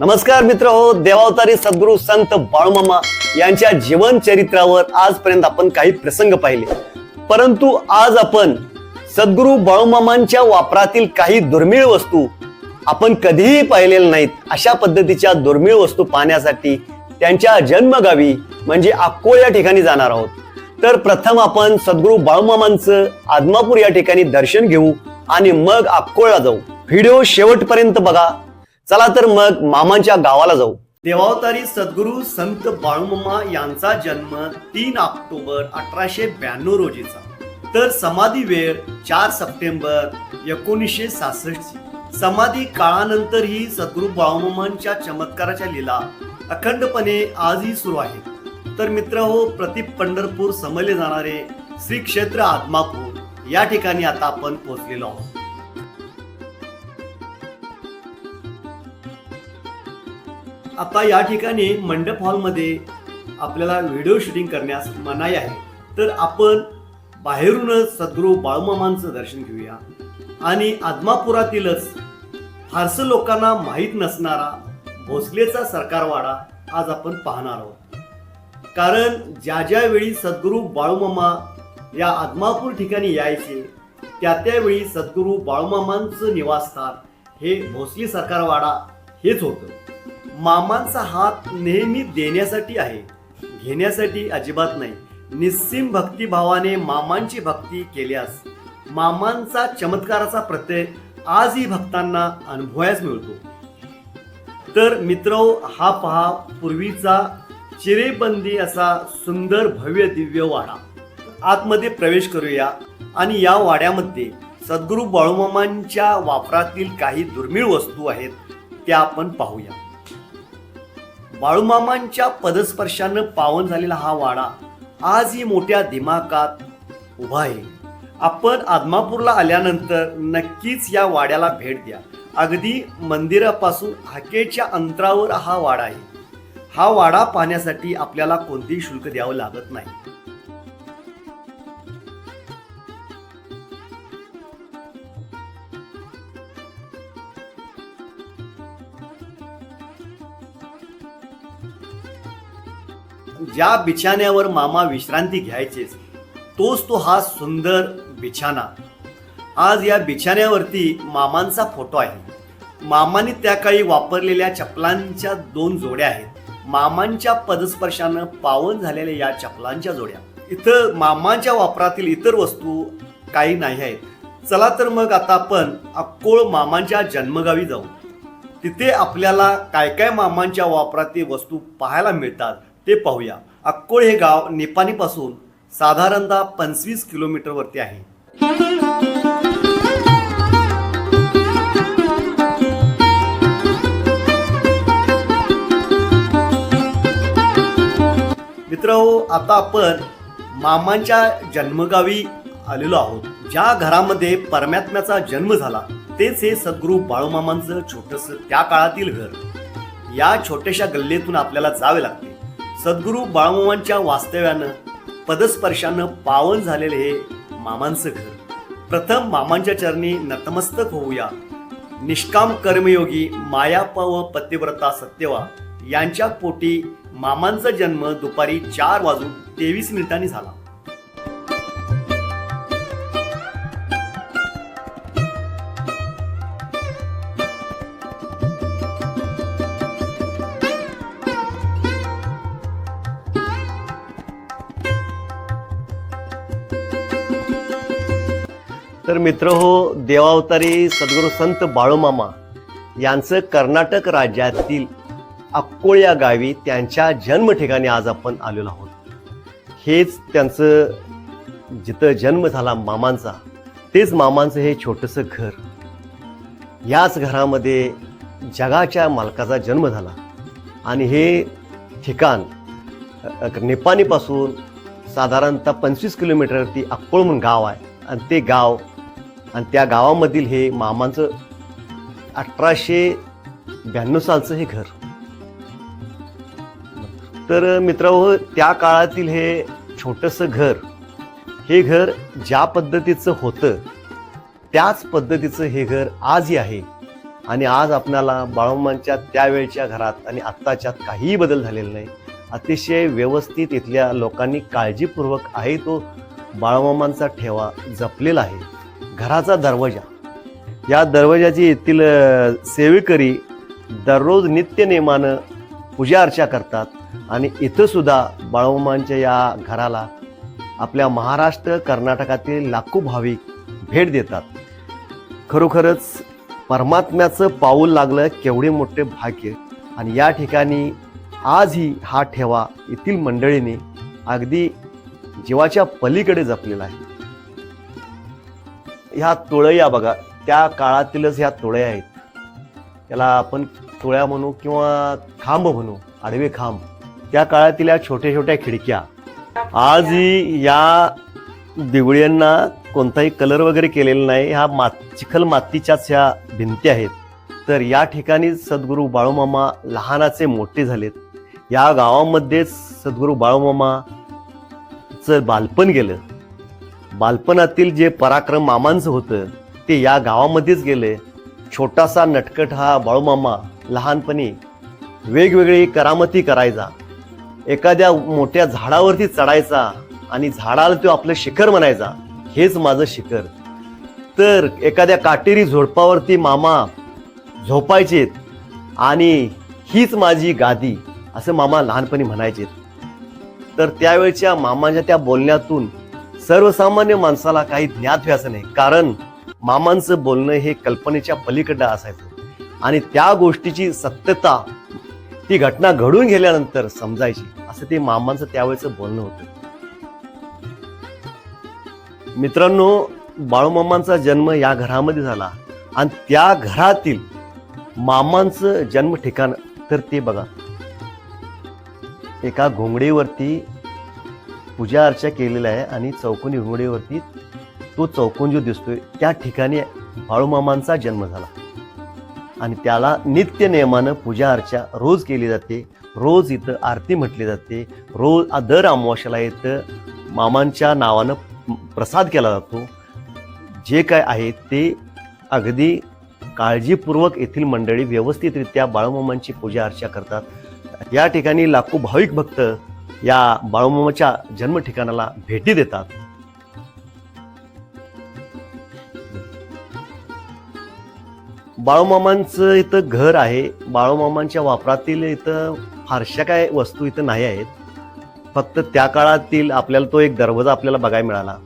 नमस्कार मित्र हो देवावतारी सद्गुरू संत बाळूमामा यांच्या जीवन चरित्रावर आजपर्यंत आपण काही प्रसंग पाहिले. परंतु आज आपण सद्गुरू बाळूमामांच्या वापरातील काही दुर्मिळ वस्तू आपण कधीही पाहिलेल्या नाहीत अशा पद्धतीच्या दुर्मिळ वस्तू पाहण्यासाठी त्यांच्या जन्मगावी म्हणजे अक्को या ठिकाणी जाणार आहोत. तर प्रथम आपण सद्गुरू बाळूमामांचं आदमापूर या ठिकाणी दर्शन घेऊ आणि मग अक्कोळला जाऊ. व्हिडिओ शेवटपर्यंत बघा. चला तर मग मामांच्या गावाला जाऊ. देवावतारी सद्गुरू संत बाळूमामा यांचा जन्म तीन ऑक्टोबर अठराशे ब्याण्णव रोजीचा. तर समाधी वेळ चार सप्टेंबर एकोणीसशे सहासष्ट समाधी काळानंतरही सद्गुरू बाळूमामांच्या चमत्काराच्या लीला अखंडपणे आजही सुरू आहेत. तर मित्र हो प्रति पंढरपूर समजले जाणारे श्री क्षेत्र आत्मापूर या ठिकाणी आता आपण पोहोचलेलो आहोत. आता या ठिकाणी मंडप हॉलमध्ये आपल्याला व्हिडिओ शूटिंग करण्यास मनाई आहे. तर आपण बाहेरूनच सद्गुरू बाळूमामांचं दर्शन घेऊया. आणि आदमापुरातीलच फारसं लोकांना माहीत नसणारा भोसलेचा सरकारवाडा आज आपण पाहणार आहोत. कारण ज्या ज्यावेळी सद्गुरू बाळूमामा या आदमापूर ठिकाणी यायचे त्या त्यावेळी सद्गुरू बाळूमामांचं निवासस्थान हे भोसले सरकारवाडा हेच होतं. मामांचा हात नेहमी देण्यासाठी आहे. घेण्यासाठी अजिबात नाही. निस्सीम भक्तिभावाने मामांची भक्ती केल्यास मामांचा चमत्काराचा प्रत्यय आजही भक्तांना अनुभवायच मिळतो. तर मित्र हा पहा पूर्वीचा चिरेबंदी असा सुंदर भव्य दिव्य वाडा. आतमध्ये प्रवेश करूया आणि या वाड्यामध्ये सद्गुरू बाळूमामांच्या वापरातील काही दुर्मिळ वस्तू आहेत त्या आपण पाहूया. बाळूमामांच्या पदस्पर्शानं पावन झालेला हा वाडा आजही मोठ्या दिमाकात उभा आहे. आपण आदमापूरला आल्यानंतर नक्कीच या वाड्याला भेट द्या. अगदी मंदिरापासून हाकेच्या अंतरावर हा वाडा आहे. हा वाडा पाहण्यासाठी आपल्याला कोणतेही शुल्क द्यावं लागत नाही. ज्या बिछाण्यावर मामा विश्रांती घ्यायचेच तोच तो हा सुंदर बिछाना. आज या बिछाण्यावरती मामांचा फोटो आहे. मामाने त्या काळी वापरलेल्या चपलांच्या दोन जोड्या आहेत. मामांच्या पदस्पर्शानं पावन झालेल्या या चपलांच्या जोड्या. इथं मामांच्या वापरातील इतर वस्तू काही नाही आहेत. चला तर मग आता आपण अक्कोळ मामांच्या जन्मगावी जाऊ. तिथे आपल्याला काय काय मामांच्या वापरातील वस्तू पाहायला मिळतात? ते पाहूया. अक्कोळ हे गाव निपाणीपासून साधारणतः पंचवीस किलोमीटरवरती आहे. मित्र आता आपण मामांच्या जन्मगावी आलेलो आहोत. ज्या घरामध्ये परमात्म्याचा जन्म झाला तेच हे सद्गुरू बाळूमामांचं छोटस त्या काळातील घर. या छोट्याशा गल्लीतून आपल्याला जावे लागते. सद्गुरू बाळूमामांच्या वास्तव्यानं पदस्पर्शानं पावन झालेले हे मामांचं घर. प्रथम मामांच्या चरणी नतमस्तक होऊया. निष्काम कर्मयोगी मायापा व पतिव्रता सत्यवा यांच्या पोटी मामांचा जन्म दुपारी चार वाजून तेवीस मिनिटांनी झाला. तर मित्र हो देवावतारी सद्गुरू संत बाळूमामा यांचं कर्नाटक राज्यातील अक्कोळ या गावी त्यांच्या जन्म ठिकाणी आज आपण आलेलो आहोत. हेच त्यांचं जिथं जन्म झाला मामांचा तेच मामांचं हे छोटंसं घर. याच घरामध्ये जगाच्या मालकाचा जन्म झाला. आणि हे ठिकाण नेपाणीपासून निपाणीपासून साधारणतः पंचवीस किलोमीटरवरती अक्कोळ म्हणून गाव आहे. आणि ते गाव आणि त्या गावामधील हे मामांचं अठराशे ब्याण्णव सालचं हे घर. तर मित्रांनो हो, त्या काळातील हे छोटंसं घर हे घर ज्या पद्धतीचं होतं त्याच पद्धतीचं हे घर आजही आहे. आणि आज आपणाला बाळूमांच्या त्यावेळच्या घरात आणि आत्ताच्यात काहीही बदल झालेला नाही. अतिशय व्यवस्थित इथल्या लोकांनी काळजीपूर्वक आहे तो बाळमामांचा ठेवा जपलेला आहे. घराचा दरवाजा. या दरवाजाची येथील सेवेकरी दररोज नित्यनेमानं पूजा अर्चा करतात आणि इथंसुद्धा सुद्धा या घराला आपल्या महाराष्ट्र कर्नाटकातील लाखो भाविक भेट देतात. खरोखरच परमात्म्याचं पाऊल लागलं केवढे मोठे भाग्य आणि या ठिकाणी आजही हा ठेवा येथील मंडळीने अगदी जीवाच्या पलीकडे जपलेला आहे. ह्या तुळया बघा त्या काळातीलच ह्या तुळया आहेत. त्याला आपण तुळ्या म्हणू किंवा खांब म्हणू आडवे खांब. त्या काळातील या छोट्या छोट्या खिडक्या. आजही या दिवळ्यांना कोणताही कलर वगैरे केलेला नाही ह्या मात चिखल मातीच्याच ह्या भिंती आहेत. तर या ठिकाणी सद्गुरू बाळूमामा लहानाचे मोठे झालेत. या गावामध्येच सद्गुरू बाळूमामाचं बालपण गेलं. बालपणातील जे पराक्रम मामांचं होतं ते या गावामध्येच गेले. छोटासा नटकट हा बाळूमामा लहानपणी वेगवेगळी करामती करायचा. एखाद्या मोठ्या झाडावरती चढायचा आणि झाडाला तो आपलं शिखर म्हणायचा. हेच माझं शिखर. तर एखाद्या काटेरी झोडपावरती मामा झोपायचेत आणि हीच माझी गादी असं मामा लहानपणी म्हणायचेत तर त्यावेळच्या मामाच्या त्या बोलण्यातून सर्वसामान्य माणसाला काही ज्ञात व्हायचं नाही. कारण मामांचं बोलणं हे कल्पनेच्या पलीकडं असायचं. आणि त्या गोष्टीची सत्यता ती घटना घडून गेल्यानंतर समजायची. असं ते मामांचं त्यावेळेचं बोलणं होतं. मित्रांनो बाळूमामांचा जन्म या घरामध्ये झाला. आणि त्या घरातील मामांचं जन्म ठिकाण तर ते बघा. एका घोंगडीवरती पूजा अर्चा केलेला आहे आणि चौकोनी घोडेवरती तो चौकोन जो दिसतोय त्या ठिकाणी बाळूमामांचा जन्म झाला. आणि त्याला नित्य नियमानं पूजा अर्चा रोज केली जाते. रोज इथं आरती म्हटली जाते. रोज दर अमावस्याला इथं मामांच्या नावानं प्रसाद केला जातो. जे काय आहे ते अगदी काळजीपूर्वक येथील मंडळी व्यवस्थितरित्या बाळूमामांची पूजा अर्चा करतात. या ठिकाणी लाखो भाविक भक्त या बाळूमामाच्या जन्म ठिकाणाला भेटी देतात. बाळूमामांचं इथं घर आहे. बाळूमामांच्या वापरातील इथं फारशा काय वस्तू इथं नाही आहेत. फक्त त्या काळातील आपल्याला तो एक दरवाजा आपल्याला बघायला मिळाला.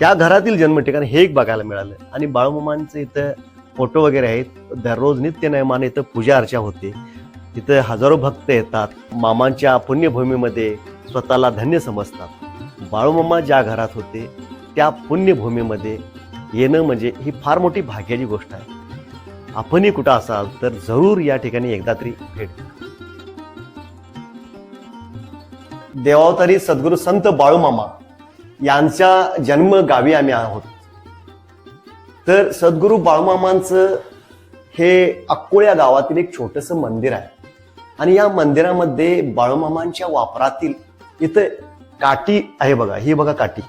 त्या घरातील जन्म ठिकाण हे एक बघायला मिळालं. आणि बाळूमामांचं इथं फोटो वगैरे आहेत. दररोज नित्य नियमाने इथं पूजा अर्चा होते. तिथं हजारो भक्त येतात. मामांच्या पुण्यभूमीमध्ये स्वतःला धन्य समजतात. बाळूमामा ज्या घरात होते त्या पुण्यभूमीमध्ये येणं म्हणजे ही फार मोठी भाग्याची गोष्ट आहे. आपणही कुठं असाल तर जरूर या ठिकाणी एकदा तरी भेट देवावतारी सद्गुरू संत बाळूमामा यांच्या जन्म गावी आम्ही आहोत. तर सद्गुरू बाळूमामांचं हे अक्कोळ्या गावातील एक छोटस मंदिर आहे. आणि या मंदिरामध्ये बाळूमामांच्या वापरातील इथं काठी आहे बघा ही बघा काठी.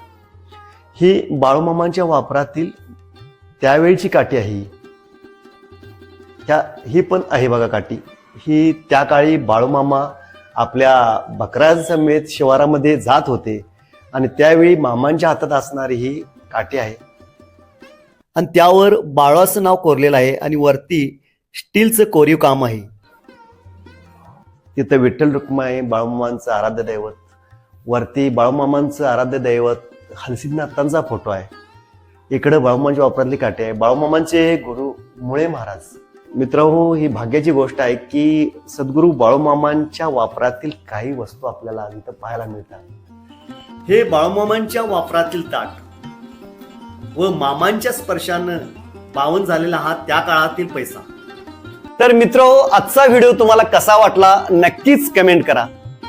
ही बाळूमामांच्या वापरातील त्यावेळची काठी आहे त्या ही पण आहे बघा काठी. ही त्या काळी बाळूमामा आपल्या बकऱ्यांसमेत शिवारामध्ये जात होते आणि त्यावेळी मामांच्या हातात असणारी ही काठी आहे. आणि त्यावर बाळाचं नाव कोरलेलं आहे आणि वरती स्टीलचं कोरीव काम आहे. तिथं विठ्ठल रुक्माई बाळूमामांचं आराध्य दैवत वरती बाळूमामांचं आराध्य दैवत हलसिद्धनाथांचा फोटो आहे. इकडं बाळूमामांच्या वापरातली काटे आहे. बाळूमामांचे गुरु मुळे महाराज. मित्रांनो ही भाग्याची गोष्ट आहे की सद्गुरू बाळूमामांच्या वापरातील काही वस्तू आपल्याला इथं पाहायला मिळतात. हे बाळूमामांच्या वापरातील ताट व मामांच्या स्पर्शानं पावन झालेला हा त्या काळातील पैसा. तर मित्र आजचा व्हिडिओ तुम्हाला कसा वाटला नक्कीच कमेंट करा.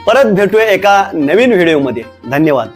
परत भेटूया एका नवीन व्हिडिओमध्ये. धन्यवाद.